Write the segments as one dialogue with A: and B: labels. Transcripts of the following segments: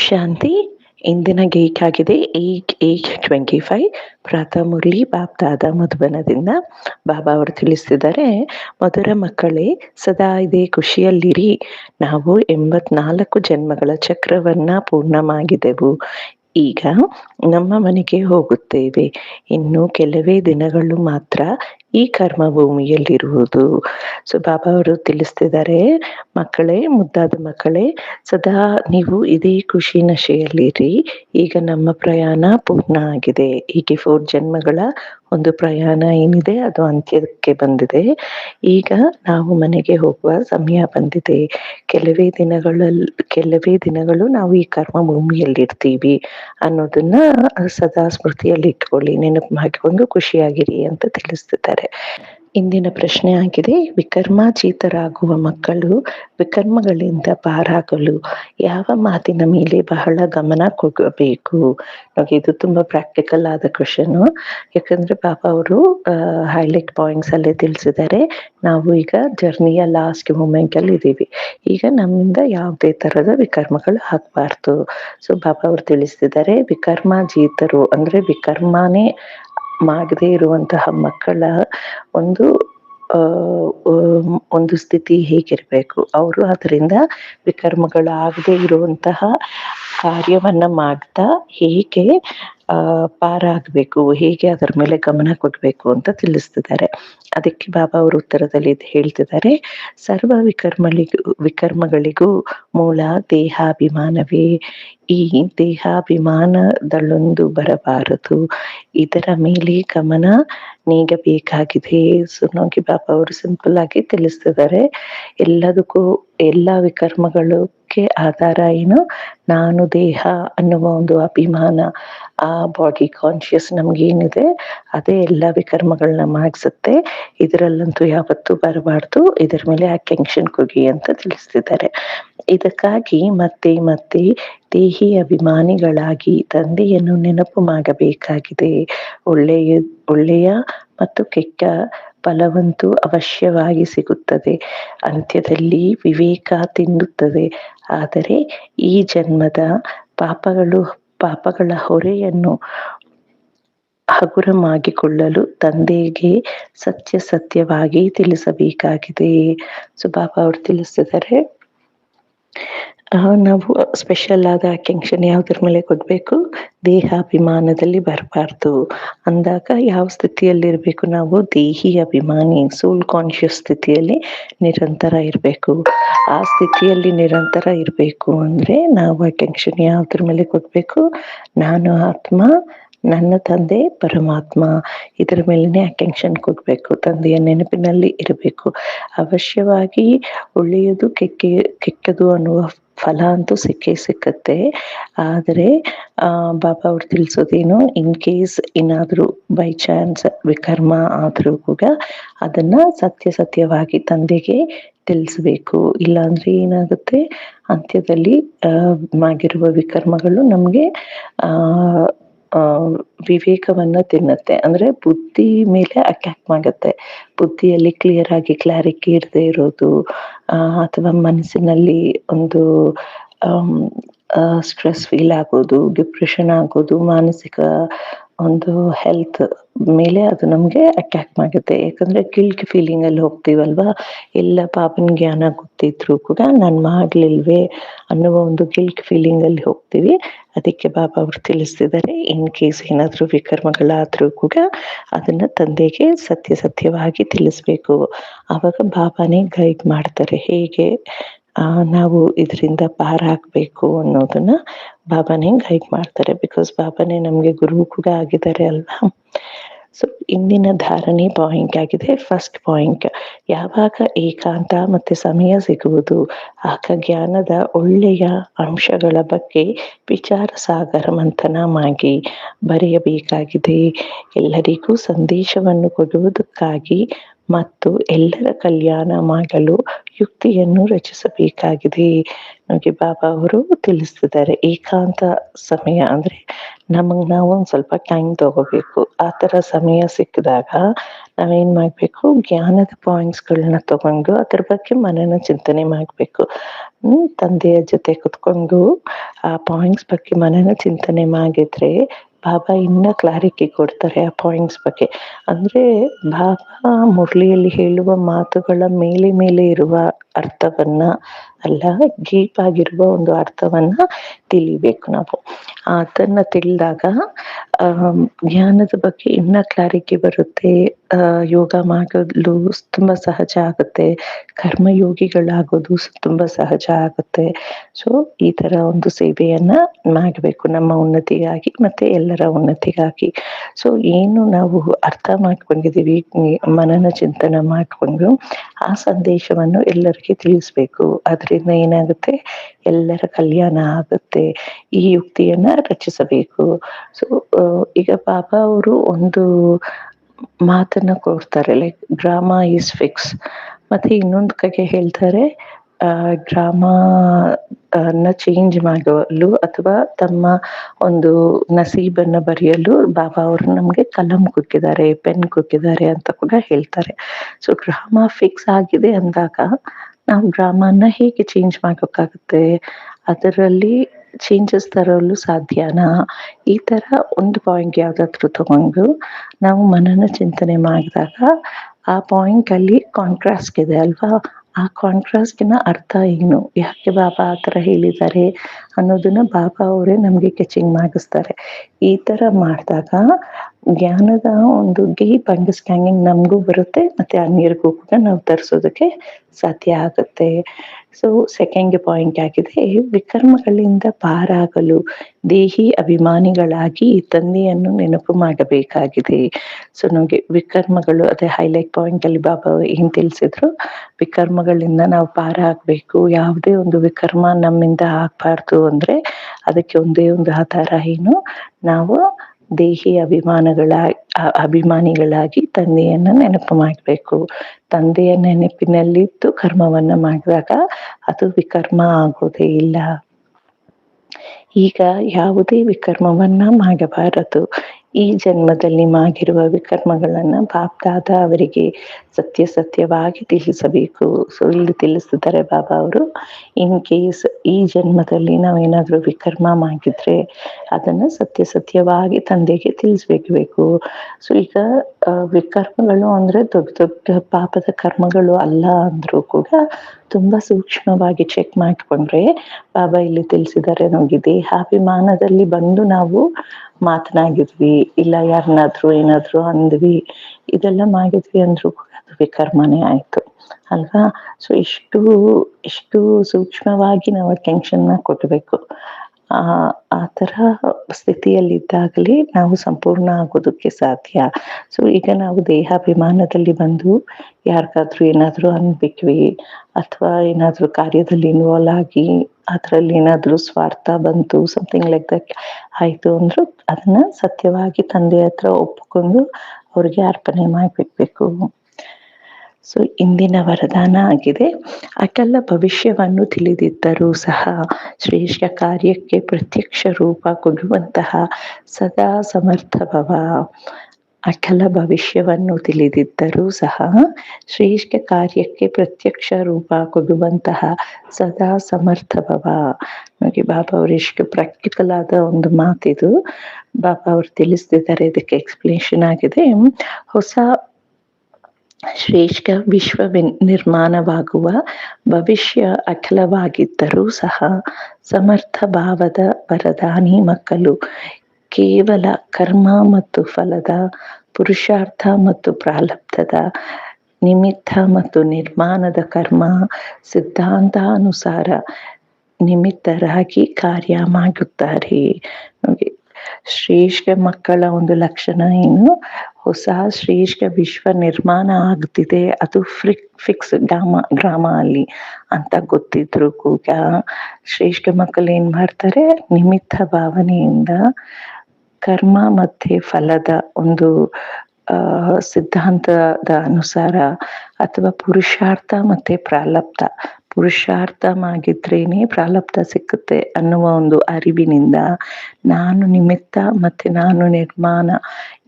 A: ಶಾಂತಿ. ಇಂದಿನ ಗೇಕ್ ಆಗಿದೆ ಏಕ್ ಏಕ್ twenty five. ಪ್ರಾತಃ ಮುರಳಿ ಬಾಪ್ದಾದ ಮಧುಬನದಿಂದ ಬಾಬಾ ಅವರು ತಿಳಿಸ್ತಿದ್ದಾರೆ. ಮಧುರ ಮಕ್ಕಳೇ, ಸದಾ ಇದೇ ಖುಷಿಯಲ್ಲಿರಿ. ನಾವು ಎಂಬತ್ನಾಲ್ಕು ಜನ್ಮಗಳ ಚಕ್ರವನ್ನ ಪೂರ್ಣ ಮಾಡಿದೆವು ಈಗ ನಮ್ಮ ಮನೆಗೆ ಹೋಗುತ್ತೇವೆ. ಇನ್ನು ಕೆಲವೇ ದಿನಗಳು ಮಾತ್ರ ಈ ಕರ್ಮ ಭೂಮಿಯಲ್ಲಿರುವುದು. ಸೊ, ಬಾಬಾ ಅವರು ತಿಳಿಸ್ತಿದ್ದಾರೆ, ಮಕ್ಕಳೇ, ಮುದ್ದಾದ ಮಕ್ಕಳೇ, ಸದಾ ನೀವು ಇದೇ ಖುಷಿ ನಶೆಯಲ್ಲಿರಿ. ಈಗ ನಮ್ಮ ಪ್ರಯಾಣ ಪೂರ್ಣ ಆಗಿದೆ. ಹೀಗೆ ಫೋರ್ ಜನ್ಮಗಳ ಒಂದು ಪ್ರಯಾಣ ಏನಿದೆ, ಅದು ಅಂತ್ಯಕ್ಕೆ ಬಂದಿದೆ. ಈಗ ನಾವು ಮನೆಗೆ ಹೋಗುವ ಸಮಯ ಬಂದಿದೆ. ಕೆಲವೇ ದಿನಗಳಲ್ಲಿ ಕೆಲವೇ ದಿನಗಳು ನಾವು ಈ ಕರ್ಮ ಭೂಮಿಯಲ್ಲಿರ್ತೀವಿ ಅನ್ನೋದನ್ನ ಸದಾ ಸ್ಮೃತಿಯಲ್ಲಿ ಇಟ್ಕೊಳ್ಳಿ ನೆನಪು ಮಾಡಿಕೊಂಡು ಖುಷಿಯಾಗಿರಿ ಅಂತ ತಿಳಿಸ್ತಿದ್ದಾರೆ. ಇಂದಿನ ಪ್ರಶ್ನೆ ಆಗಿದೆ, ವಿಕರ್ಮಾಚೀತರಾಗುವ ಮಕ್ಕಳು ವಿಕರ್ಮಗಳಿಂದ ಪಾರಾಗಲು ಯಾವ ಮಾತಿನ ಮೇಲೆ ಬಹಳ ಗಮನ ಕೊಡಬೇಕು? ಇದು ತುಂಬಾ ಪ್ರಾಕ್ಟಿಕಲ್ ಆದ ಕ್ವಶನ್ ಯಾಕಂದ್ರೆ ಪಾಪ ಅವರು ಹೈಲೈಟ್ ಪಾಯಿಂಟ್ಸ್ ಅಲ್ಲೇ ತಿಳಿಸಿದ್ದಾರೆ. ನಾವು ಈಗ ಜರ್ನಿಯ ಲಾಸ್ಟ್ ಮೂಮೆಂಟ್ ಅಲ್ಲಿ ಇದ್ದೀವಿ. ಈಗ ನಮ್ಮಿಂದ ಯಾವುದೇ ತರದ ವಿಕರ್ಮಗಳು ಹಾಕಬಾರ್ದು ಸೊ ಬಾಬಾ ಅವರು ತಿಳಿಸ್ತಿದ್ದಾರೆ ವಿಕರ್ಮಾಜೀತರು ಅಂದ್ರೆ ವಿಕರ್ಮನೇ ಮಾಡದೇ ಇರುವಂತಹ ಮಕ್ಕಳ ಒಂದು ಒಂದು ಸ್ಥಿತಿ ಹೇಗಿರ್ಬೇಕು? ಅವರು ಅದರಿಂದ ವಿಕರ್ಮಗಳಾಗದೇ ಇರುವಂತಹ ಕಾರ್ಯವನ್ನ ಮಾಡ್ತಾ ಹೇಗೆ, ಆ, ಪಾರಾಗಬೇಕು, ಹೇಗೆ ಅದರ ಮೇಲೆ ಗಮನ ಕೊಡ್ಬೇಕು ಅಂತ ತಿಳಿಸ್ತಿದ್ದಾರೆ. ಅದಕ್ಕೆ ಬಾಬಾ ಅವರು ಉತ್ತರದಲ್ಲಿ ಹೇಳ್ತಿದ್ದಾರೆ. ಸರ್ವ ವಿಕರ್ಮಳಿಗೂ ವಿಕರ್ಮಗಳಿಗೂ ಮೂಲ ದೇಹಾಭಿಮಾನವೇ. ಈ ದೇಹಾಭಿಮಾನದಲ್ಲೊಂದು ಬರಬಾರದು. ಇದರ ಮೇಲೆ ಗಮನ ನೀಗಬೇಕಾಗಿದೆ ಸುನೋಗಿ ಬಾಬಾ ಅವರು ಸಿಂಪಲ್ ಆಗಿ ತಿಳಿಸ್ತಿದ್ದಾರೆ. ಎಲ್ಲದಕ್ಕೂ, ಎಲ್ಲ ವಿಕರ್ಮಗಳಕ್ಕೆ ಆಧಾರ ಏನು? ನಾನು ದೇಹ ಅನ್ನುವ ಒಂದು ಅಭಿಮಾನ, ಆ ಬಾಡಿ ಕಾನ್ಶಿಯಸ್ ನಮ್ಗೇನಿದೆ, ಅದೇ ಎಲ್ಲ ವಿಕರ್ಮಗಳನ್ನ ಮಾಡಿಸುತ್ತೆ. ಇದರಲ್ಲಂತೂ ಯಾವತ್ತೂ ಬರಬಾರ್ದು. ಇದರ ಮೇಲೆ ಆ ಕೆಂಕ್ಷನ್ ಕುಗಿ ಅಂತ ತಿಳಿಸ್ತಿದ್ದಾರೆ. ಇದಕ್ಕಾಗಿ ಮತ್ತೆ ಮತ್ತೆ ದೇಹಿ ಅಭಿಮಾನಿಗಳಾಗಿ ತಂದೆಯನ್ನು ನೆನಪು ಮಾಡಬೇಕಾಗಿದೆ. ಒಳ್ಳೆಯ ಒಳ್ಳೆಯ ಮತ್ತು ಕೆಟ್ಟ ಫಲವಂತೂ ಅವಶ್ಯವಾಗಿ ಸಿಗುತ್ತದೆ. ಅಂತ್ಯದಲ್ಲಿ ವಿವೇಕ ತಿನ್ನುತ್ತದೆ. ಆದರೆ ಈ ಜನ್ಮದ ಪಾಪಗಳು, ಪಾಪಗಳ ಹೊರೆಯನ್ನು ಹಗುರಮಾಗಿಕೊಳ್ಳಲು ತಂದೆಗೆ ಸತ್ಯ ಸತ್ಯವಾಗಿ ತಿಳಿಸಬೇಕಾಗಿದೆ. ಸುಭಾಪ ಅವರು ತಿಳಿಸಿದರೆ ನಾವು ಸ್ಪೆಷಲ್ ಆದ ಅಟೆನ್ಷನ್ ಯಾವುದ್ರ ಮೇಲೆ ಕೊಡಬೇಕು? ದೇಹಾಭಿಮಾನದಲ್ಲಿ ಬರಬಾರ್ದು. ಅಂದಾಗ ಯಾವ ಸ್ಥಿತಿಯಲ್ಲಿರಬೇಕು ನಾವು? ದೇಹಿ ಅಭಿಮಾನಿ ಸೋಲ್ ಕಾನ್ಶಿಯಸ್ ಸ್ಥಿತಿಯಲ್ಲಿ ನಿರಂತರ ಇರಬೇಕು. ಆ ಸ್ಥಿತಿಯಲ್ಲಿ ನಿರಂತರ ಇರಬೇಕು ಅಂದ್ರೆ ನಾವು ಅಟೆನ್ಷನ್ ಯಾವುದ್ರ ಮೇಲೆ ಕೊಡಬೇಕು? ನಾನು ಆತ್ಮ ನನ್ನ ತಂದೆ ಪರಮಾತ್ಮ, ಇದರ ಮೇಲೇನೆ ಅಟೆನ್ಷನ್ ಕೊಡ್ಬೇಕು ತಂದೆಯ ನೆನಪಿನಲ್ಲಿ ಇರಬೇಕು. ಅವಶ್ಯವಾಗಿ ಒಳ್ಳೆಯದು ಕೆಕ್ಕೆ, ಕೆಟ್ಟದು ಅನ್ನುವ ಫಲ ಅಂತೂ ಸಿಕ್ಕೇ ಸಿಕ್ಕತ್ತೆ. ಆದರೆ ಬಾಬಾ ಅವ್ರು ತಿಳಿಸೋದೇನು ಇನ್ ಕೇಸ್ ಏನಾದರೂ ಬೈ ಚಾನ್ಸ್ ವಿಕರ್ಮ ಆದರೂ ಕೂಡ ಅದನ್ನ ಸತ್ಯ ಸತ್ಯವಾಗಿ ತಂದೆಗೆ ತಿಳಿಸ್ಬೇಕು. ಇಲ್ಲಾಂದ್ರೆ ಏನಾಗುತ್ತೆ, ಅಂತ್ಯದಲ್ಲಿ ಆಗಿರುವ ವಿಕರ್ಮಗಳು ನಮಗೆ, ಆ ವಿವೇಕವನ್ನ ತಿನ್ನುತ್ತೆ. ಅಂದ್ರೆ ಬುದ್ಧಿ ಮೇಲೆ ಅಟ್ಯಾಕ್ ಮಾಡುತ್ತೆ. ಬುದ್ಧಿಯಲ್ಲಿ ಕ್ಲಿಯರ್ ಆಗಿ ಕ್ಲಾರಿಟಿ ಇರದೇ ಇರೋದು ಅಥವಾ ಮನಸ್ಸಿನಲ್ಲಿ ಒಂದು ಸ್ಟ್ರೆಸ್ ಫೀಲ್ ಆಗೋದು ಡಿಪ್ರೆಷನ್ ಆಗೋದು, ಮಾನಸಿಕ ಒಂದು ಹೆಲ್ತ್ ಮೇಲೆ ಅದು ನಮಗೆ ಅಟ್ಯಾಕ್ ಮಾಡುತ್ತೆ. ಯಾಕಂದ್ರೆ ಗಿಲ್ಟ್ ಫೀಲಿಂಗ್ ಅಲ್ಲಿ ಹೋಗ್ತೀವಲ್ವಾ? ಎಲ್ಲ ಪಾಪನ ಜ್ಞಾನ ಗೊತ್ತಿದ್ರು ಕೂಡ ನಾನು ಮಾಡ್ಲಿಲ್ವೇ ಅನ್ನುವ ಒಂದು ಗಿಲ್ಟ್ ಫೀಲಿಂಗ್ ಅಲ್ಲಿ ಹೋಗ್ತೀವಿ. ಅದಕ್ಕೆ ಬಾಬಾ ಅವ್ರು ತಿಳಿಸ್ತಿದ್ದಾರೆ. ಇನ್ ಕೇಸ್ ಏನಾದರೂ ವಿಕರ್ಮಗಳಾದ್ರೂ ಕೂಡ ಅದನ್ನ ತಂದೆಗೆ ಸತ್ಯ ಸತ್ಯವಾಗಿ ತಿಳಿಸ್ಬೇಕು. ಅವಾಗ ಬಾಬಾನೇ ಗೈಡ್ ಮಾಡ್ತಾರೆ. ಹೇಗೆ? ನಾವು ಇದರಿಂದ ಪಾರಾಗಬೇಕು ಅನ್ನೋದನ್ನ ಬಾಬಾನೇ ಗೈಡ್ ಮಾಡ್ತಾರೆ ಬಿಕಾಸ್ ಬಾಬಾನೇ ನಮಗೆ ಗುರು ಕೂಡ ಆಗಿದ್ದಾರೆ ಅಲ್ವಾ? ಸೊ ಇಂದಿನ ಧಾರಣೆ ಪಾಯಿಂಟ್ ಆಗಿದೆ. ಫಸ್ಟ್ ಪಾಯಿಂಟ್ ಯಾವಾಗ ಏಕಾಂತ ಮತ್ತೆ ಸಮಯ ಸಿಗುವುದು? ಆಗ ಜ್ಞಾನದ ಒಳ್ಳೆಯ ಅಂಶಗಳ ಬಗ್ಗೆ ವಿಚಾರ ಸಾಗರ ಮಂಥನ ಮಾಡಿ ಬರೆಯಬೇಕಾಗಿದೆ. ಎಲ್ಲರಿಗೂ ಸಂದೇಶವನ್ನು ಕೊಡುವುದಕ್ಕಾಗಿ ಮತ್ತು ಎಲ್ಲರ ಕಲ್ಯಾಣ ಮಾಡಲು ಯುಕ್ತಿಯನ್ನು ರಚಿಸಬೇಕಾಗಿದೆ. ನಮಗೆ ಬಾಬಾ ಅವರು ತಿಳಿಸ್ತಿದ್ದಾರೆ ಏಕಾಂತ ಸಮಯ ಅಂದ್ರೆ ನಮಗೆ ನಾವು ಒಂದು ಸ್ವಲ್ಪ ಟೈಮ್ ತಗೋಬೇಕು. ಆ ಥರ ಸಮಯ ಸಿಕ್ಕಿದಾಗ ನಾವೇನ್ ಮಾಡಬೇಕು? ಜ್ಞಾನದ ಪಾಯಿಂಟ್ಸ್ಗಳನ್ನ ತಗೊಂಡು ಅದ್ರ ಬಗ್ಗೆ ಮನನ ಚಿಂತನೆ ಮಾಡಬೇಕು. ತಂದೆಯ ಜೊತೆ ಕುತ್ಕೊಂಡು ಆ ಪಾಯಿಂಟ್ಸ್ ಬಗ್ಗೆ ಮನನ ಚಿಂತನೆ ಮಾಡಿದ್ರೆ ಬಾಬಾ ಇನ್ನ ಕ್ಲಾರಿಟಿ ಕೊಡ್ತಾರೆ ಆ ಪಾಯಿಂಟ್ಸ್ ಬಗ್ಗೆ. ಅಂದ್ರೆ ಬಾಬಾ ಮುರಳಿಯಲ್ಲಿ ಹೇಳುವ ಮಾತುಗಳ ಮೇಲೆ ಮೇಲೆ ಇರುವ ಅರ್ಥವನ್ನ ಅಲ್ಲ ಡೀಪ್ ಆಗಿರುವ ಒಂದು ಅರ್ಥವನ್ನ ತಿಳಿಬೇಕು ನಾವು. ಅದನ್ನ ತಿಳಿದಾಗ ಜ್ಞಾನದ ಬಗ್ಗೆ ಇನ್ನ ಕ್ಲಾರಿಟಿ ಬರುತ್ತೆ. ಯೋಗ ಮಾಡಲು ತುಂಬಾ ಸಹಜ ಆಗುತ್ತೆ. ಕರ್ಮಯೋಗಿಗಳಾಗೋದು ತುಂಬಾ ಸಹಜ ಆಗುತ್ತೆ. ಸೊ ಈ ತರ ಒಂದು ಸೇವೆಯನ್ನ ಮಾಡಬೇಕು ನಮ್ಮ ಉನ್ನತಿಗಾಗಿ ಮತ್ತೆ ಎಲ್ಲರ ಉನ್ನತಿಗಾಗಿ. ಸೊ ಏನು ನಾವು ಅರ್ಥ ಮಾಡ್ಕೊಂಡಿದೀವಿ ಮನನ ಚಿಂತನ ಮಾಡ್ಕೊಂಡು ಆ ಸಂದೇಶವನ್ನು ಎಲ್ಲರಿಗೆ ತಿಳಿಸ್ಬೇಕು. ಅದರಿಂದ ಏನಾಗುತ್ತೆ? ಎಲ್ಲರ ಕಲ್ಯಾಣ ಆಗುತ್ತೆ. ಈ ಯುಕ್ತಿಯನ್ನ ರಚಿಸಬೇಕು. ಸೊ ಈಗ ಬಾಬಾ ಅವರು ಒಂದು ಮಾತನ್ನ ಕೊಡ್ತಾರೆ ಲೈಕ್ ಡ್ರಾಮಾ ಈಸ್ ಫಿಕ್ಸ್ ಮತ್ತೆ ಇನ್ನೊಂದು ಕಡೆ ಹೇಳ್ತಾರೆ ಡ್ರಾಮಾ ಅನ್ನ ಚೇಂಜ್ ಮಾಡಲು ಅಥವಾ ತಮ್ಮ ಒಂದು ನಸೀಬನ್ನ ಬರೆಯಲು ಬಾಬಾ ಅವರು ನಮ್ಗೆ ಕಲಂ ಕುಕ್ಕಿದ್ದಾರೆ ಪೆನ್ ಕುಕ್ಕಿದ್ದಾರೆ ಅಂತ ಕೂಡ ಹೇಳ್ತಾರೆ. ಸೊ ಡ್ರಾಮಾ ಫಿಕ್ಸ್ ಆಗಿದೆ ಅಂದಾಗ ನಾವು ಡ್ರಾಮಾನ ಹೇಗೆ ಚೇಂಜ್ ಮಾಡೋಕ್ಕಾಗುತ್ತೆ ಅದರಲ್ಲಿ ಚೇಂಜಸ್ ತರಲು ಸಾಧ್ಯನಾ? ಈ ತರ ಒಂದು ಪಾಯಿಂಟ್ ಯಾವ್ದಾದ್ರು ತಗೊಂಡು ನಾವು ಮನನ ಚಿಂತನೆ ಮಾಡಿದಾಗ ಆ ಪಾಯಿಂಟ್ ಅಲ್ಲಿ ಕಾಂಟ್ರಾಸ್ಟ್ ಇದೆ ಅಲ್ವಾ? ಆ ಕಾಂಟ್ರಾಸ್ಟಿನ ಅರ್ಥ ಏನು? ಯಾಕೆ ಬಾಬಾ ಆ ಥರ ಹೇಳಿದ್ದಾರೆ ಅನ್ನೋದನ್ನ ಬಾಬಾ ಅವರೇ ನಮಗೆ ಕೆಚಿಂಗ್ ಮಾಡಿಸ್ತಾರೆ. ಈ ತರ ಮಾಡಿದಾಗ ಜ್ಞಾನದ ಒಂದು ಡೀಪ್ ಅಂಡರ್ಸ್ಟ್ಯಾಂಡಿಂಗ್ ನಮಗೂ ಬರುತ್ತೆ, ಮತ್ತೆ ಅನ್ಯರಿಗೂ ಕೂಡ ನಾವು ತರಿಸೋದಕ್ಕೆ ಸಾಧ್ಯ ಆಗುತ್ತೆ. ಸೊ ಸೆಕೆಂಡ್ ಪಾಯಿಂಟ್ ಆಗಿದೆ, ವಿಕರ್ಮಗಳಿಂದ ಪಾರಾಗಲು ದೇಹಿ ಅಭಿಮಾನಿಗಳಾಗಿ ತಂದೆಯನ್ನು ನೆನಪು ಮಾಡಬೇಕಾಗಿದೆ. ಸೊ ನಮಗೆ ವಿಕರ್ಮಗಳು, ಅದೇ ಹೈಲೈಟ್ ಪಾಯಿಂಟ್ ಅಲ್ಲಿ ಬಾಬಾ ಏನ್ ತಿಳಿಸಿದ್ರು, ವಿಕರ್ಮಗಳಿಂದ ನಾವು ಪಾರಾಗಬೇಕು, ಯಾವುದೇ ಒಂದು ವಿಕರ್ಮ ನಮ್ಮಿಂದ ಆಗ್ಬಾರ್ದು ಅಂದ್ರೆ ಅದಕ್ಕೆ ಒಂದೇ ಒಂದು ಆಧಾರ ಏನು? ನಾವು ದೇಹಿ ಅಭಿಮಾನಗಳ ಅಭಿಮಾನಿಗಳಾಗಿ ತಂದೆಯನ್ನ ನೆನಪು ಮಾಡಬೇಕು. ತಂದೆಯ ನೆನಪಿನಲ್ಲಿದ್ದು ಕರ್ಮವನ್ನ ಮಾಡಿದಾಗ ಅದು ವಿಕರ್ಮ ಆಗೋದೇ ಇಲ್ಲ. ಈಗ ಯಾವುದೇ ವಿಕರ್ಮವನ್ನ ಮಾಡಬಾರದು. ಈ ಜನ್ಮದಲ್ಲಿ ಮಾಡಿರುವ ವಿಕರ್ಮಗಳನ್ನ ಬಾಪ್ದಾದ ಅವರಿಗೆ ಸತ್ಯ ಸತ್ಯವಾಗಿ ತಿಳಿಸಬೇಕು. ಸೊ ಇಲ್ಲಿ ತಿಳಿಸಿದ್ದಾರೆ ಬಾಬಾ ಅವರು, ಇನ್ ಕೇಸ್ ಈ ಜನ್ಮದಲ್ಲಿ ನಾವೇನಾದ್ರೂ ವಿಕರ್ಮ ಮಾಡಿದ್ರೆ ಅದನ್ನ ಸತ್ಯ ಸತ್ಯವಾಗಿ ತಂದೆಗೆ ತಿಳಿಸ್ಬೇಕು ಸೊ ಈಗ ವಿಕರ್ಮಗಳು ಅಂದ್ರೆ ದೊಡ್ಡ ದೊಡ್ಡ ಪಾಪದ ಕರ್ಮಗಳು ಅಲ್ಲ ಅಂದ್ರೂ ಕೂಡ ತುಂಬಾ ಸೂಕ್ಷ್ಮವಾಗಿ ಚೆಕ್ ಮಾಡಿಕೊಂಡ್ರೆ ಬಾಬಾ ಇಲ್ಲಿ ತಿಳಿಸಿದ್ದಾರೆ. ನಮಗೆ ದೇಹಾಭಿಮಾನದಲ್ಲಿ ಬಂದು ನಾವು ಮಾತನಾಡಿದ್ವಿ ಇಲ್ಲ ಯಾರನ್ನಾದ್ರು ಏನಾದ್ರು ಅಂದ್ವಿ. ಇದೆಲ್ಲ ಮಾಡಿದ್ವಿ ಅಂದ್ರು ಅದು ವಿಕರ್ಮನೆ ಆಯ್ತು, ಅಲ್ವಾ? ಸೊ ಇಷ್ಟು ಇಷ್ಟು ಸೂಕ್ಷ್ಮವಾಗಿ ನಾವು ಟೆನ್ಷನ್ನ ಕೊಟ್ಬೇಕು ಆ ಆ ತರ ಸ್ಥಿತಿಯಲ್ಲಿದ್ದಾಗಲೇ ನಾವು ಸಂಪೂರ್ಣ ಆಗೋದಕ್ಕೆ ಸಾಧ್ಯ. ಸೊ ಈಗ ನಾವು ದೇಹಾಭಿಮಾನದಲ್ಲಿ ಬಂದು ಯಾರಿಗಾದ್ರೂ ಏನಾದ್ರೂ ಅನ್ಬಿಟ್ವಿ, ಅಥವಾ ಏನಾದ್ರೂ ಕಾರ್ಯದಲ್ಲಿ ಇನ್ವಾಲ್ವ್ ಆಗಿ ಅದರಲ್ಲಿ ಏನಾದ್ರು ಸ್ವಾರ್ಥ ಬಂತು ಸಮಥಿಂಗ್ ಲೈಕ್ ದಟ್ ಆಯ್ತು ಅಂದ್ರು ಅದನ್ನ ಸತ್ಯವಾಗಿ ತಂದೆ ಹತ್ರ ಒಪ್ಪಿಕೊಂಡು ಅವ್ರಿಗೆ ಅರ್ಪಣೆ ಮಾಡಿಬಿಡ್ಬೇಕು. ಸೊ ಇಂದಿನ ವರದಾನ ಆಗಿದೆ. ಅಟಲ ಭವಿಷ್ಯವನ್ನು ತಿಳಿದಿದ್ದರೂ ಸಹ ಶ್ರೇಷ್ಠ ಕಾರ್ಯಕ್ಕೆ ಪ್ರತ್ಯಕ್ಷ ರೂಪ ಕೊಡುವಂತಹ ಸದಾ ಸಮರ್ಥ ಭವ ಅಟಲ ಭವಿಷ್ಯವನ್ನು ತಿಳಿದಿದ್ದರೂ ಸಹ ಶ್ರೇಷ್ಠ ಕಾರ್ಯಕ್ಕೆ ಪ್ರತ್ಯಕ್ಷ ರೂಪ ಕೊಡುವಂತಹ ಸದಾ ಸಮರ್ಥ ಭವ ನೋಡಿ, ಬಾಬಾ ಅವರು ಎಷ್ಟು ಪ್ರಾಕ್ಟಿಕಲ್ ಆದ ಒಂದು ಮಾತಿದು. ಬಾಬಾ ಅವರು ತಿಳಿಸ್ತಿದ್ದಾರೆ, ಇದಕ್ಕೆ ಎಕ್ಸ್ಪ್ಲೇಷನ್ ಆಗಿದೆ. ಹೊಸ ಶ್ರೇಷ್ಠ ವಿಶ್ವ ನಿರ್ಮಾಣವಾಗುವ ಭವಿಷ್ಯ ಅಖಲವಾಗಿದ್ದರೂ ಸಹ ಸಮರ್ಥ ಭಾವದ ವರದಾನಿ ಮಕ್ಕಳು ಕೇವಲ ಕರ್ಮ ಮತ್ತು ಫಲದ, ಪುರುಷಾರ್ಥ ಮತ್ತು ಪ್ರಾಲಬ್ಧದ ನಿಮಿತ್ತ ಮತ್ತು ನಿರ್ಮಾಣದ ಕರ್ಮ, ಸಿದ್ಧಾಂತಾನುಸಾರ ನಿಮಿತ್ತರಾಗಿ ಕಾರ್ಯ ಮಾಡುತ್ತಾರೆ. ಶ್ರೇಷ್ಠ ಮಕ್ಕಳ ಒಂದು ಲಕ್ಷಣ ಏನು ಹೊಸ ಶ್ರೇಷ್ಠ ವಿಶ್ವ ನಿರ್ಮಾಣ ಆಗ್ತಿದೆ. ಅದು ಫ್ರಿಕ್ ಫಿಕ್ಸ್ ಡ್ರಾಮ ಗ್ರಾಮ ಅಲ್ಲಿ ಅಂತ ಗೊತ್ತಿದ್ರು ಕೂಡ. ಶ್ರೇಷ್ಠ ಮಕ್ಕಳು ಏನ್ ಮಾಡ್ತಾರೆ? ನಿಮಿತ್ತ ಭಾವನೆಯಿಂದ ಕರ್ಮ ಮತ್ತೆ ಫಲದ ಒಂದು ಸಿದ್ಧಾಂತದ ಅನುಸಾರ ಅಥವಾ ಪುರುಷಾರ್ಥ ಮತ್ತೆ ಪ್ರಾರಬ್ಧ ಪುರುಷಾರ್ಥಮಾಗಿದ್ರೇನೆ ಪ್ರಾಲಬ್ಧ ಸಿಕ್ಕುತ್ತೆ ಅನ್ನುವ ಒಂದು ಅರಿವಿನಿಂದ ನಾನು ನಿಮಿತ್ತ ಮತ್ತೆ ನಾನು ನಿರ್ಮಾಣ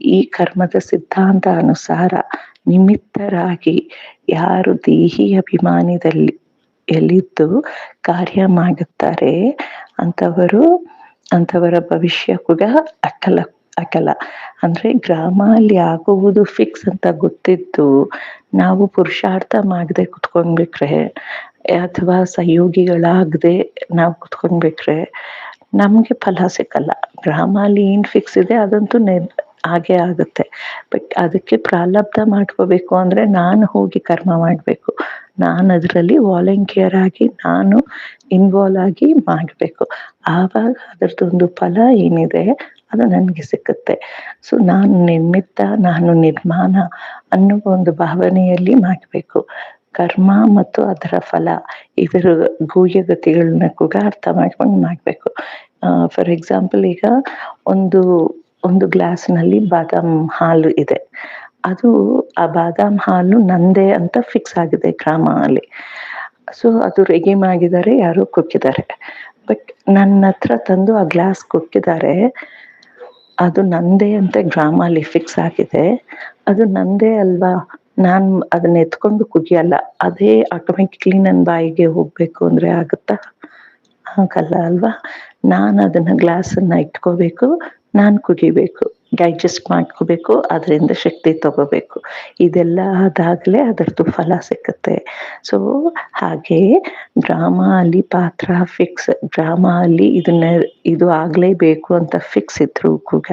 A: ಈ ಕರ್ಮದ ಸಿದ್ಧಾಂತ ಅನುಸಾರ ನಿಮಿತ್ತರಾಗಿ ಯಾರು ದೇಹಿ ಅಭಿಮಾನದಲ್ಲಿ ಎಲ್ಲಿದ್ದು ಕಾರ್ಯ ಮಾಡುತ್ತಾರೆ ಅಂಥವರು ಅಂಥವರ ಭವಿಷ್ಯ ಕೂಡ ಅಕಲ ಅಕಲ. ಅಂದ್ರೆ ಗ್ರಾಮ ಅಲ್ಲಿ ಆಗುವುದು ಫಿಕ್ಸ್ ಅಂತ ಗೊತ್ತಿದ್ದು ನಾವು ಪುರುಷಾರ್ಥ ಮಾಡದೆ ಕುತ್ಕೊಂಡ್ಬಿಟ್ರೆ ಅಥವಾ ಸಹಯೋಗಿಗಳಾಗದೆ ನಾವು ಕುತ್ಕೊಂಡ್ಬಿಟ್ರೆ ನಮ್ಗೆ ಫಲ ಸಿಕ್ಕಲ್ಲ. ಗ್ರಾಮ ಅಲ್ಲಿ ಏನ್ ಫಿಕ್ಸ್ ಇದೆ ಅದಂತೂ ನೆ, ಹಾಗೆ ಆಗುತ್ತೆ. ಬಟ್ ಅದಕ್ಕೆ ಪ್ರಾರಬ್ಧ ಮಾಡ್ಕೋಬೇಕು ಅಂದ್ರೆ ನಾನು ಹೋಗಿ ಕರ್ಮ ಮಾಡಬೇಕು. ನಾನು ಅದರಲ್ಲಿ ವಾಲಂಟಿಯರ್ ಆಗಿ ನಾನು ಇನ್ವಾಲ್ವ್ ಆಗಿ ಮಾಡಬೇಕು. ಆವಾಗ ಅದರದ್ದೊಂದು ಫಲ ಏನಿದೆ, ಅದು ನನಗೆ ಸಿಕ್ಕುತ್ತೆ. ಸೊ ನಾನು ನಿರ್ಮಿತ, ನಾನು ನಿರ್ಮಾಣ ಅನ್ನುವ ಒಂದು ಭಾವನೆಯಲ್ಲಿ ಮಾಡಬೇಕು. ಕರ್ಮ ಮತ್ತು ಅದರ ಫಲ ಇದರ ಗೂಯಗತಿಗಳನ್ನ ಕೂಡ ಅರ್ಥ ಮಾಡ್ಕೊಂಡು ಮಾಡಬೇಕು. ಫಾರ್ ಎಕ್ಸಾಂಪಲ್ ಈಗ ಒಂದು ಒಂದು ಗ್ಲಾಸ್ನಲ್ಲಿ ಬಾದಾಮ್ ಹಾಲು ಇದೆ. ಅದು ಆ ಬಾದಾಮ್ ಹಾಲು ನಂದೇ ಅಂತ ಫಿಕ್ಸ್ ಆಗಿದೆ ಗ್ರಾಮ ಅಲ್ಲಿ ಸೊ ಅದು ರೆಗಿಮ್ ಆಗಿದ್ದಾರೆ, ಯಾರೋ ಕುಕ್ಕಿದ್ದಾರೆ. ಬಟ್ ನನ್ನ ಹತ್ರ ತಂದು ಆ ಗ್ಲಾಸ್ ಕುಕ್ಕಿದ್ದಾರೆ. ಅದು ನಂದೇ ಅಂತ ಗ್ರಾಮ ಅಲ್ಲಿ ಫಿಕ್ಸ್ ಆಗಿದೆ. ಅದು ನಂದೇ ಅಲ್ವಾ? ನಾನ್ ಅದನ್ನ ಎತ್ಕೊಂಡು ಕುಗಿಯಲ್ಲ. ಅದೇ ಆಟೋಮೆಟಿಕ್ಲಿ ನನ್ನ ಬಾಯಿಗೆ ಹೋಗ್ಬೇಕು ಅಂದ್ರೆ ಆಗುತ್ತಾ? ಆಗಲ್ಲ ಅಲ್ವಾ? ನಾನು ಅದನ್ನ ಗ್ಲಾಸನ್ನ ಇಟ್ಕೋಬೇಕು, ನಾನು ಕುಗಿಬೇಕು. ಡೈಜೆಸ್ಟ್ ಮಾಡ್ಕೋಬೇಕು, ಅದರಿಂದ ಶಕ್ತಿ ತಗೋಬೇಕು. ಇದೆಲ್ಲ ಆದಾಗಲೇ ಅದರದ್ದು ಫಲ ಸಿಕ್ಕುತ್ತೆ. ಸೊ ಹಾಗೆ ಡ್ರಾಮಾ ಅಲ್ಲಿ ಪಾತ್ರ ಫಿಕ್ಸ್ ಡ್ರಾಮಾ ಅಲ್ಲಿ ಇದನ್ನ ಇದು ಆಗ್ಲೇಬೇಕು ಅಂತ ಫಿಕ್ಸ್ ಇದ್ರು ಕೂಡ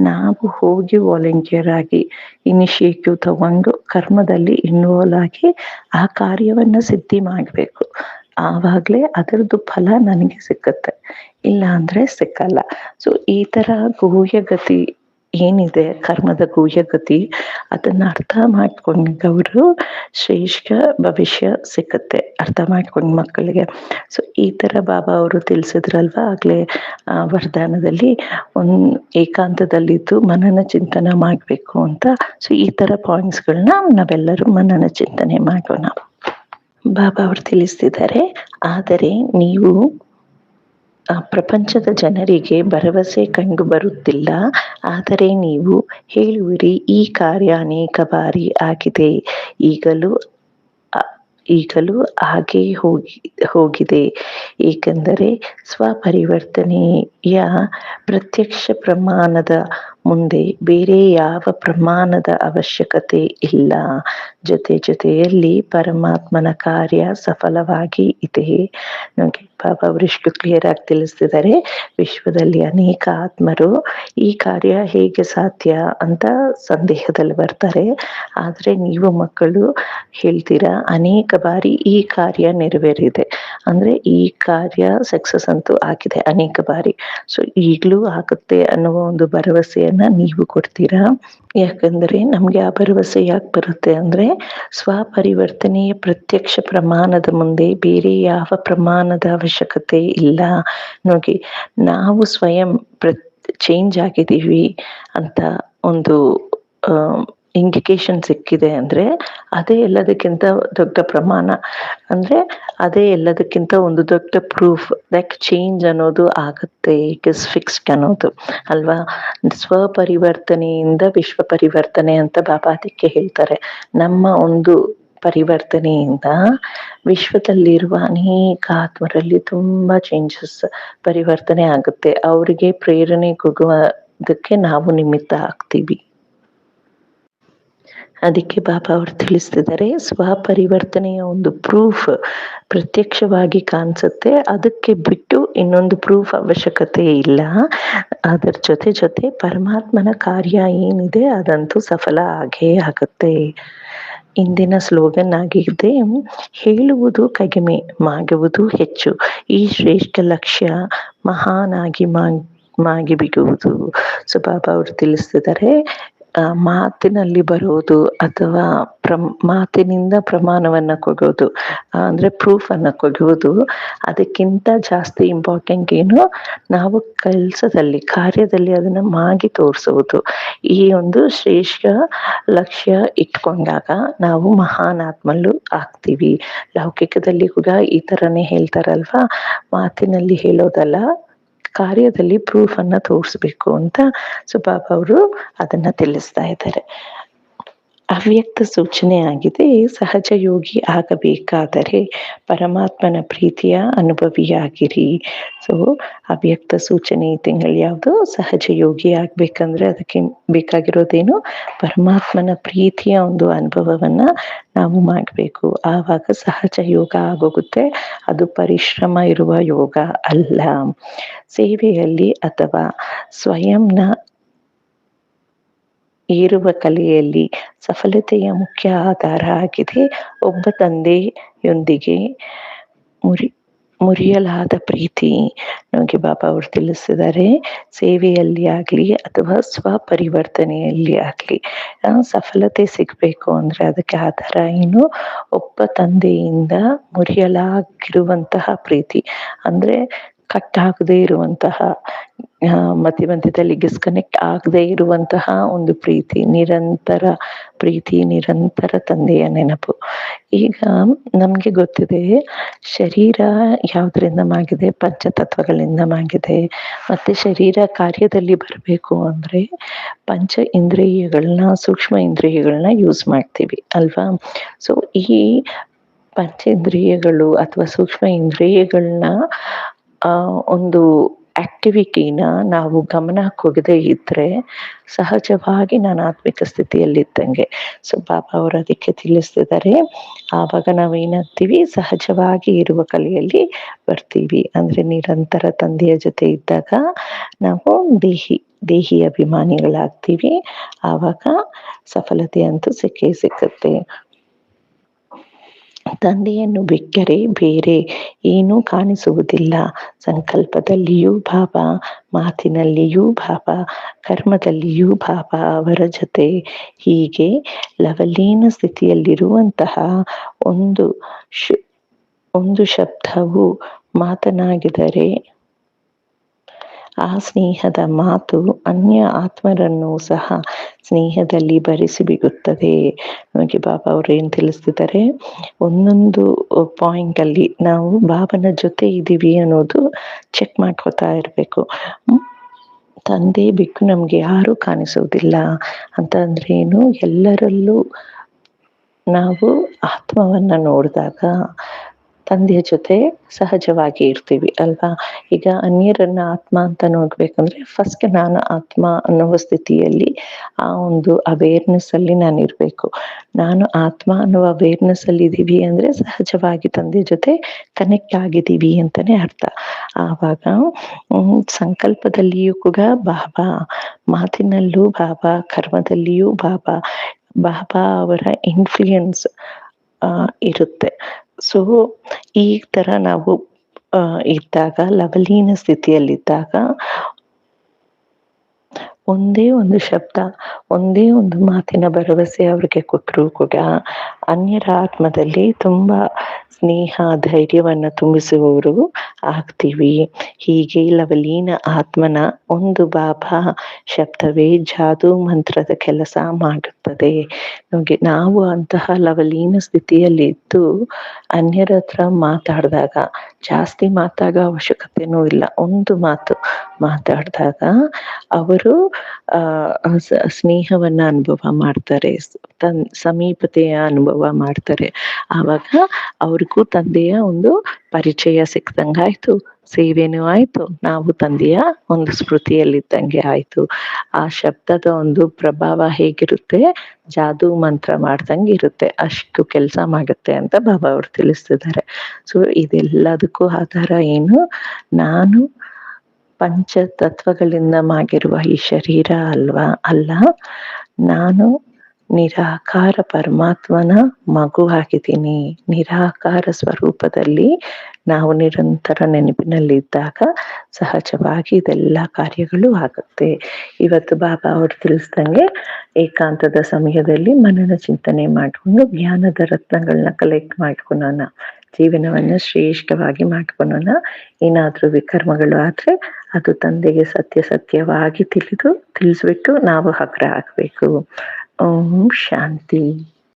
A: ನಾವು ಹೋಗಿ ವಾಲಂಟಿಯರ್ ಆಗಿ ಇನಿಷಿಯೇಟಿವ್ ತಗೊಂಡು ಕರ್ಮದಲ್ಲಿ ಇನ್ವಾಲ್ವ್ ಆಗಿ ಆ ಕಾರ್ಯವನ್ನ ಸಿದ್ಧಿ ಮಾಡಬೇಕು. ಆವಾಗಲೇ ಅದರದ್ದು ಫಲ ನನಗೆ ಸಿಕ್ಕತ್ತೆ. ಇಲ್ಲ ಅಂದ್ರೆ ಸಿಕ್ಕಲ್ಲ. ಸೊ ಈ ತರ ಗೂಹ್ಯಗತಿ ಏನಿದೆ ಕರ್ಮದ ಗೂಹ್ಯಗತಿ? ಅದನ್ನ ಅರ್ಥ ಮಾಡ್ಕೊಂಡವರು ಶ್ರೇಷ್ಠ ಭವಿಷ್ಯ ಸಿಕ್ಕತ್ತೆ. ಅರ್ಥ ಮಾಡ್ಕೊಂಡ್ ಮಕ್ಕಳಿಗೆ. ಸೊ ಈ ತರ ಬಾಬಾ ಅವರು ತಿಳಿಸಿದ್ರಲ್ವಾ? ಆಗ್ಲೇ ವರದಾನದಲ್ಲಿ ಒಂದ್ ಏಕಾಂತದಲ್ಲಿದ್ದು ಮನನ ಚಿಂತನ ಮಾಡ್ಬೇಕು ಅಂತ. ಸೊ ಈ ತರ ಪಾಯಿಂಟ್ಸ್ಗಳನ್ನ ನಾವೆಲ್ಲರೂ ಮನನ ಚಿಂತನೆ ಮಾಡೋಣ. ಬಾಬಾ ಅವರು ತಿಳಿಸ್ತಿದ್ದಾರೆ. ಆದರೆ, ನೀವು ಪ್ರಪಂಚದ ಜನರಿಗೆ ಭರವಸೆ ಕಂಡು ಬರುತ್ತಿಲ್ಲ. ಆದರೆ ನೀವು ಹೇಳುವಿರಿ, ಈ ಕಾರ್ಯ ಅನೇಕ ಬಾರಿ ಆಗಿದೆ. ಈಗಲೂ ಈಗಲೂ ಹಾಗೆ ಹೋಗಿ, ಹೋಗಿದೆ. ಏಕೆಂದರೆ ಸ್ವಪರಿವರ್ತನೆಯ ಪ್ರತ್ಯಕ್ಷ ಪ್ರಮಾಣದ ಮುಂದೆ ಬೇರೆ ಯಾವ ಪ್ರಮಾಣದ ಅವಶ್ಯಕತೆ ಇಲ್ಲ. ಜೊತೆ ಜೊತೆಯಲ್ಲಿ ಪರಮಾತ್ಮನ ಕಾರ್ಯ ಸಫಲವಾಗಿ ಇದೆ. ನನಗೆ ಬಾಬಾ ಅವರಿಷ್ಟು ಕ್ಲಿಯರ್ ಆಗಿ ತಿಳಿಸ್ತಿದ್ದಾರೆ. ವಿಶ್ವದಲ್ಲಿ ಅನೇಕ ಆತ್ಮರು ಈ ಕಾರ್ಯ ಹೇಗೆ ಸಾಧ್ಯ ಅಂತ ಸಂದೇಹದಲ್ಲಿ ಬರ್ತಾರೆ. ಆದ್ರೆ ನೀವು ಮಕ್ಕಳು ಹೇಳ್ತೀರಾ, ಅನೇಕ ಬಾರಿ ಈ ಕಾರ್ಯ ನೆರವೇರಿದೆ. ಅಂದ್ರೆ ಈ ಕಾರ್ಯ ಸಕ್ಸಸ್ ಅಂತೂ ಆಗಿದೆ ಅನೇಕ ಬಾರಿ. ಸೊ ಈಗ್ಲೂ ಆಗುತ್ತೆ ಅನ್ನುವ ಒಂದು ಭರವಸೆಯನ್ನ ನೀವು ಕೊಡ್ತೀರಾ? ಯಾಕಂದ್ರೆ ನಮ್ಗೆ ಆ ಭರವಸೆ ಯಾಕೆ ಬರುತ್ತೆ ಅಂದ್ರೆ ಸ್ವಪರಿವರ್ತನೆಯ ಪ್ರತ್ಯಕ್ಷ ಪ್ರಮಾಣದ ಮುಂದೆ ಬೇರೆ ಯಾವ ಪ್ರಮಾಣದ ಅವಶ್ಯಕತೆ ಇಲ್ಲ. ನೋಡಿ, ನಾವು ಸ್ವಯಂ ಪ್ರ ಚೇಂಜ್ ಆಗಿದ್ದೀವಿ ಅಂತ ಒಂದು ಇಂಡಿಕೇಶನ್ ಸಿಕ್ಕಿದೆ ಅಂದ್ರೆ ಅದೇ ಎಲ್ಲದಕ್ಕಿಂತ ದೊಡ್ಡ ಪ್ರಮಾಣ. ಅಂದ್ರೆ ಅದೇ ಎಲ್ಲದಕ್ಕಿಂತ ಒಂದು ದೊಡ್ಡ ಪ್ರೂಫ್ ಲೈಕ್ ಚೇಂಜ್ ಅನ್ನೋದು ಆಗುತ್ತೆ ಇಟ್ ಇಸ್ ಫಿಕ್ಸ್ಡ್ ಅನ್ನೋದು. ಅಲ್ವಾ? ಸ್ವಪರಿವರ್ತನೆಯಿಂದ ವಿಶ್ವ ಪರಿವರ್ತನೆ ಅಂತ ಬಾಬಾ ಅದಕ್ಕೆ ಹೇಳ್ತಾರೆ. ನಮ್ಮ ಒಂದು ಪರಿವರ್ತನೆಯಿಂದ ವಿಶ್ವದಲ್ಲಿರುವ ಅನೇಕ ಆತ್ಮರಲ್ಲಿ ತುಂಬಾ ಚೇಂಜಸ್ ಪರಿವರ್ತನೆ ಆಗುತ್ತೆ. ಅವರಿಗೆ ಪ್ರೇರಣೆ ಕೊಡುವುದಕ್ಕೆ ನಾವು ನಿಮಿತ್ತ ಆಗ್ತೀವಿ. ಅದಕ್ಕೆ ಬಾಬಾ ಅವರು ತಿಳಿಸ್ತಿದ್ದಾರೆ. ಸ್ವಪರಿವರ್ತನೆಯ ಒಂದು ಪ್ರೂಫ್ ಪ್ರತ್ಯಕ್ಷವಾಗಿ ಕಾಣಿಸುತ್ತೆ. ಅದಕ್ಕೆ ಬಿಟ್ಟು ಇನ್ನೊಂದು ಪ್ರೂಫ್ ಅವಶ್ಯಕತೆ ಇಲ್ಲ. ಅದರ ಜೊತೆ ಜೊತೆ ಪರಮಾತ್ಮನ ಕಾರ್ಯ ಏನಿದೆ ಅದಂತೂ ಸಫಲ ಆಗೇ ಆಗುತ್ತೆ. ಇಂದಿನ ಸ್ಲೋಗನ್ ಆಗಿದೆ ಹೇಳುವುದು ಕಡಿಮೆ, ಮಾಗುವುದು ಹೆಚ್ಚು. ಈ ಶ್ರೇಷ್ಠ ಲಕ್ಷ್ಯ ಮಹಾನಾಗಿ ಮಾಗಿ ಬಿಗುವುದು ಸೊ ಬಾಬಾ ಅವರು ತಿಳಿಸ್ತಿದ್ದಾರೆ. ಮಾತಿನಲ್ಲಿ ಬರೋದು ಅಥವಾ ಪ್ರಮ್, ಮಾತಿನಿಂದ ಪ್ರಮಾಣವನ್ನ ಕೊಡೋದು ಪ್ರೂಫ್ ಅನ್ನ ಕೊಡುವುದು ಅದಕ್ಕಿಂತ ಜಾಸ್ತಿ ಇಂಪಾರ್ಟೆಂಟ್ ಏನು ನಾವು ಕೆಲಸದಲ್ಲಿ, ಕಾರ್ಯದಲ್ಲಿ ಅದನ್ನ ಮಾಗಿ ತೋರಿಸುವುದು ಈ ಒಂದು ಶ್ರೇಷ್ಠ ಲಕ್ಷ್ಯ ಇಟ್ಕೊಂಡಾಗ ನಾವು ಮಹಾನ್ ಆತ್ಮಲ್ಲೂ ಆಗ್ತೀವಿ. ಲೌಕಿಕದಲ್ಲಿ ಕೂಡ ಈ ತರನೇ ಹೇಳ್ತಾರಲ್ವಾ? ಮಾತಿನಲ್ಲಿ ಹೇಳೋದಲ್ಲ. ಕಾರ್ಯದಲ್ಲಿ ಪ್ರೂಫ್ ಅನ್ನ ತೋರಿಸ್ಬೇಕು ಅಂತ ಸುಬಾಬ್ ಅವರು ಅದನ್ನ ತಿಳಿಸ್ತಾ ಇದ್ದಾರೆ. ಅವ್ಯಕ್ತ ಸೂಚನೆ ಆಗಿದೆ, ಸಹಜ ಯೋಗಿ ಆಗಬೇಕಾದರೆ ಪರಮಾತ್ಮನ ಪ್ರೀತಿಯ ಅನುಭವಿಯಾಗಿರಿ. ಸೊ ಅವ್ಯಕ್ತ ಸೂಚನೆ ತಿಂಗಳು ಯಾವುದು? ಸಹಜ ಯೋಗಿ ಆಗ್ಬೇಕಂದ್ರೆ ಅದಕ್ಕೆ ಬೇಕಾಗಿರೋದೇನು? ಪರಮಾತ್ಮನ ಪ್ರೀತಿಯ ಒಂದು ಅನುಭವವನ್ನ ನಾವು ಮಾಡಬೇಕು. ಆವಾಗ ಸಹಜ ಯೋಗ ಆಗೋಗುತ್ತೆ. ಅದು ಪರಿಶ್ರಮ ಇರುವ ಯೋಗ ಅಲ್ಲ. ಸೇವೆಯಲ್ಲಿ ಅಥವಾ ಸ್ವಯಂನ ಇರುವ ಕಲೆಯಲ್ಲಿ ಸಫಲತೆಯ ಮುಖ್ಯ ಆಧಾರ ಆಗಿದೆ. ಒಬ್ಬ ತಂದೆಯೊಂದಿಗೆ ಮುರಿ, ಮುರಿಯಲಾದ ಪ್ರೀತಿ ನಮಗೆ ಬಾಬಾ ಅವರು ತಿಳಿಸಿದ್ದಾರೆ. ಸೇವೆಯಲ್ಲಿ ಆಗಲಿ ಅಥವಾ ಸ್ವಪರಿವರ್ತನೆಯಲ್ಲಿ ಆಗಲಿ ಸಫಲತೆ ಸಿಗಬೇಕು ಅಂದ್ರೆ ಅದಕ್ಕೆ ಆಧಾರ ಏನು? ಒಬ್ಬ ತಂದೆಯಿಂದ ಮುರಿಯಲಾಗಿರುವಂತಹ ಪ್ರೀತಿ. ಅಂದ್ರೆ ಕಟ್ ಆಗದೆ ಇರುವಂತಹ ಮಧ್ಯ ಮಧ್ಯದಲ್ಲಿ ಡಿಸ್ಕನೆಕ್ಟ್ ಆಗದೆ ಇರುವಂತಹ ಒಂದು ಪ್ರೀತಿ, ನಿರಂತರ ಪ್ರೀತಿ, ನಿರಂತರ ತಂದೆಯ ನೆನಪು. ಈಗ ನಮ್ಗೆ ಗೊತ್ತಿದೆ, ಶರೀರ ಯಾವ್ದ್ರಿಂದ ಮಾಗಿದೆ? ಪಂಚತತ್ವಗಳಿಂದ ಮಾಗಿದೆ. ಮತ್ತೆ ಶರೀರ ಕಾರ್ಯದಲ್ಲಿ ಬರಬೇಕು ಅಂದ್ರೆ ಪಂಚ ಇಂದ್ರಿಯಗಳನ್ನ, ಸೂಕ್ಷ್ಮ ಇಂದ್ರಿಯಗಳನ್ನ ಯೂಸ್ ಮಾಡ್ತೀವಿ, ಅಲ್ವಾ? ಸೊ ಈ ಪಂಚೇಂದ್ರಿಯಗಳು ಅಥವಾ ಸೂಕ್ಷ್ಮ ಇಂದ್ರಿಯಗಳನ್ನ ಒಂದು ಆಕ್ಟಿವಿಟಿನ ನಾವು ಗಮನ ಕೊಡದೆ ಇದ್ರೆ ಸಹಜವಾಗಿ ನಾನು ಆತ್ಮಿಕ ಸ್ಥಿತಿಯಲ್ಲಿದ್ದಂಗೆ. ಸೊ ಬಾಬಾ ಅವರು ಅದಕ್ಕೆ ತಿಳಿಸ್ತಿದ್ದಾರೆ, ಆವಾಗ ನಾವು ಏನಾಗ್ತೀವಿ ಸಹಜವಾಗಿ ಇರುವ ಕಲೆಯಲ್ಲಿ ಬರ್ತೀವಿ. ಅಂದ್ರೆ ನಿರಂತರ ತಂದೆಯ ಜೊತೆ ಇದ್ದಾಗ ನಾವು ದೇಹಿ ದೇಹಿ ಅಭಿಮಾನಿಗಳಾಗ್ತೀವಿ. ಆವಾಗ ಸಫಲತೆ ಅಂತೂ ಸಿಕ್ಕೇ ಸಿಕ್ಕತ್ತೆ. ತಂದೆಯನ್ನು ಬಿಟ್ಟರೆ ಬೇರೆ ಏನೂ ಕಾಣಿಸುವುದಿಲ್ಲ. ಸಂಕಲ್ಪದಲ್ಲಿಯೂ ಭಾವ, ಮಾತಿನಲ್ಲಿಯೂ ಭಾವ, ಕರ್ಮದಲ್ಲಿಯೂ ಭಾವ ಅವರ ಜೊತೆ. ಹೀಗೆ ಲವಲೀನ ಸ್ಥಿತಿಯಲ್ಲಿರುವಂತಹ ಒಂದು ಶು, ಒಂದು ಶಬ್ದವು ಮಾತನಾಡಿದರೆ ಆ ಸ್ನೇಹದ ಮಾತು ಅನ್ಯ ಆತ್ಮರನ್ನು ಸಹ ಸ್ನೇಹದಲ್ಲಿ ಭರಿಸಿ ಬಿಗುತ್ತದೆ ನಮಗೆ ಬಾಬಾ ಅವರು ಏನ್ ತಿಳಿಸ್ತಿದ್ದಾರೆ? ಒಂದೊಂದು ಪಾಯಿಂಟ್ ಅಲ್ಲಿ ನಾವು ಬಾಬನ ಜೊತೆ ಇದ್ದೀವಿ ಅನ್ನೋದು ಚೆಕ್ ಮಾಡ್ಕೋತಾ ಇರ್ಬೇಕು. ತಂದೆ ಬಿಟ್ಟು ನಮ್ಗೆ ಯಾರು ಕಾಣಿಸುವುದಿಲ್ಲ ಅಂತ ಅಂದ್ರೆ ಏನು? ಎಲ್ಲರಲ್ಲೂ ನಾವು ಆತ್ಮವನ್ನ ನೋಡಿದಾಗ ತಂದೆಯ ಜೊತೆ ಸಹಜವಾಗಿ ಇರ್ತೀವಿ ಅಲ್ವಾ? ಈಗ ಅನ್ಯರನ್ನ ಆತ್ಮ ಅಂತ ನೋಡ್ಬೇಕಂದ್ರೆ ಫಸ್ಟ್ ನಾನು ಆತ್ಮ ಅನ್ನುವ ಸ್ಥಿತಿಯಲ್ಲಿ ಆ ಒಂದು ಅವೇರ್ನೆಸ್ ಅಲ್ಲಿ ನಾನು ಇರ್ಬೇಕು. ನಾನು ಆತ್ಮ ಅನ್ನುವ ಅವೇರ್ನೆಸ್ ಅಲ್ಲಿ ಇದೀವಿ ಅಂದ್ರೆ ಸಹಜವಾಗಿ ತಂದೆ ಜೊತೆ ಕನೆಕ್ಟ್ ಆಗಿದ್ದೀವಿ ಅಂತಾನೆ ಅರ್ಥ. ಆವಾಗ ಸಂಕಲ್ಪದಲ್ಲಿಯೂ ಕೂಡ ಬಾಬಾ, ಮಾತಿನಲ್ಲೂ ಬಾಬಾ, ಕರ್ಮದಲ್ಲಿಯೂ ಬಾಬಾ ಬಾಬಾ ಅವರ ಇನ್ಫ್ಲೂಯೆನ್ಸ್ ಇರುತ್ತೆ. ಸೊ ಈ ತರ ನಾವು ಇದ್ದಾಗ, ಲವಲೀನ ಸ್ಥಿತಿಯಲ್ಲಿದ್ದಾಗ, ಒಂದೇ ಒಂದು ಶಬ್ದ, ಒಂದೇ ಒಂದು ಮಾತಿನ ಭರವಸೆ ಅವ್ರಿಗೆ ಕೊಟ್ಟರು ಕೂಡ ಅನ್ಯರ ಆತ್ಮದಲ್ಲಿ ತುಂಬಾ ಸ್ನೇಹ, ಧೈರ್ಯವನ್ನ ತುಂಬಿಸುವವರು ಆಗ್ತೀವಿ. ಹೀಗೆ ಲವಲೀನ ಆತ್ಮನ ಒಂದು ಬಾಬಾ ಶಬ್ದವೇ ಜಾದೂ ಮಂತ್ರದ ಕೆಲಸ ಮಾಡುತ್ತದೆ. ನಮಗೆ ನಾವು ಅಂತಹ ಲವಲೀನ ಸ್ಥಿತಿಯಲ್ಲಿ ಇದ್ದು ಅನ್ಯರ ಹತ್ರ ಮಾತಾಡಿದಾಗ, ಜಾಸ್ತಿ ಮಾತಾಗ ಅವಶ್ಯಕತೆನೂ ಇಲ್ಲ. ಒಂದು ಮಾತು ಮಾತಾಡಿದಾಗ ಅವರು ಸ್ನೇಹವನ್ನ ಅನುಭವ ಮಾಡ್ತಾರೆ. ತನ್ ಸಮೀಪತೆಯ ಅನುಭವ ಮಾಡ್ತಾರೆ. ಆವಾಗ ಅವ್ರಿಗೂ ತಂದೆಯ ಒಂದು ಪರಿಚಯ ಸಿಕ್ದಂಗಾಯ್ತು ಸೇವೆನೂ ಆಯ್ತು. ನಾವು ತಂದೆಯ ಒಂದು ಸ್ಮೃತಿಯಲ್ಲಿದ್ದಂಗೆ ಆಯ್ತು. ಆ ಶಬ್ದದ ಒಂದು ಪ್ರಭಾವ ಹೇಗಿರುತ್ತೆ? ಜಾದೂ ಮಂತ್ರ ಮಾಡ್ದಂಗೆ ಇರುತ್ತೆ. ಅಷ್ಟು ಕೆಲಸ ಮಾಡುತ್ತೆ ಅಂತ ಬಾಬಾ ಅವ್ರು ತಿಳಿಸ್ತಿದ್ದಾರೆ. ಸೊ ಇದೆಲ್ಲದಕ್ಕೂ ಆಧಾರ ಏನು? ನಾನು ಪಂಚ ತತ್ವಗಳಿಂದ ಮಾಡಿರುವ ಈ ಶರೀರ ಅಲ್ವಾ? ಅಲ್ಲ, ನಾನು ನಿರಾಕಾರ ಪರಮಾತ್ಮನ ಮಗು ಆಗಿದ್ದೀನಿ ನಿರಾಕಾರ ಸ್ವರೂಪದಲ್ಲಿ ನಾವು ನಿರಂತರ ನೆನಪಿನಲ್ಲಿದ್ದಾಗ ಸಹಜವಾಗಿ ಇದೆಲ್ಲ ಕಾರ್ಯಗಳು ಆಗುತ್ತೆ. ಇವತ್ತು ಬಾಬಾ ಅವರು ತಿಳಿಸ್ದಂಗೆ ಏಕಾಂತದ ಸಮಯದಲ್ಲಿ ಮನನ ಚಿಂತನೆ ಮಾಡಿಕೊಂಡು ಜ್ಞಾನದ ರತ್ನಗಳನ್ನ ಕಲೆಕ್ಟ್ ಮಾಡ್ಕೊಳೋಣ. ಜೀವನವನ್ನ ಶ್ರೇಷ್ಠವಾಗಿ ಮಾಡ್ಕೊಳೋಣ. ಏನಾದ್ರೂ ವಿಕರ್ಮಗಳು ಆದ್ರೆ ಅದು ತಂದೆಗೆ ಸತ್ಯ ಸತ್ಯವಾಗಿ ತಿಳಿದು, ತಿಳಿಸ್ಬಿಟ್ಟು ನಾವು ಹಗ್ರ ಹಾಕ್ಬೇಕು ಓಂ ಶಾಂತಿ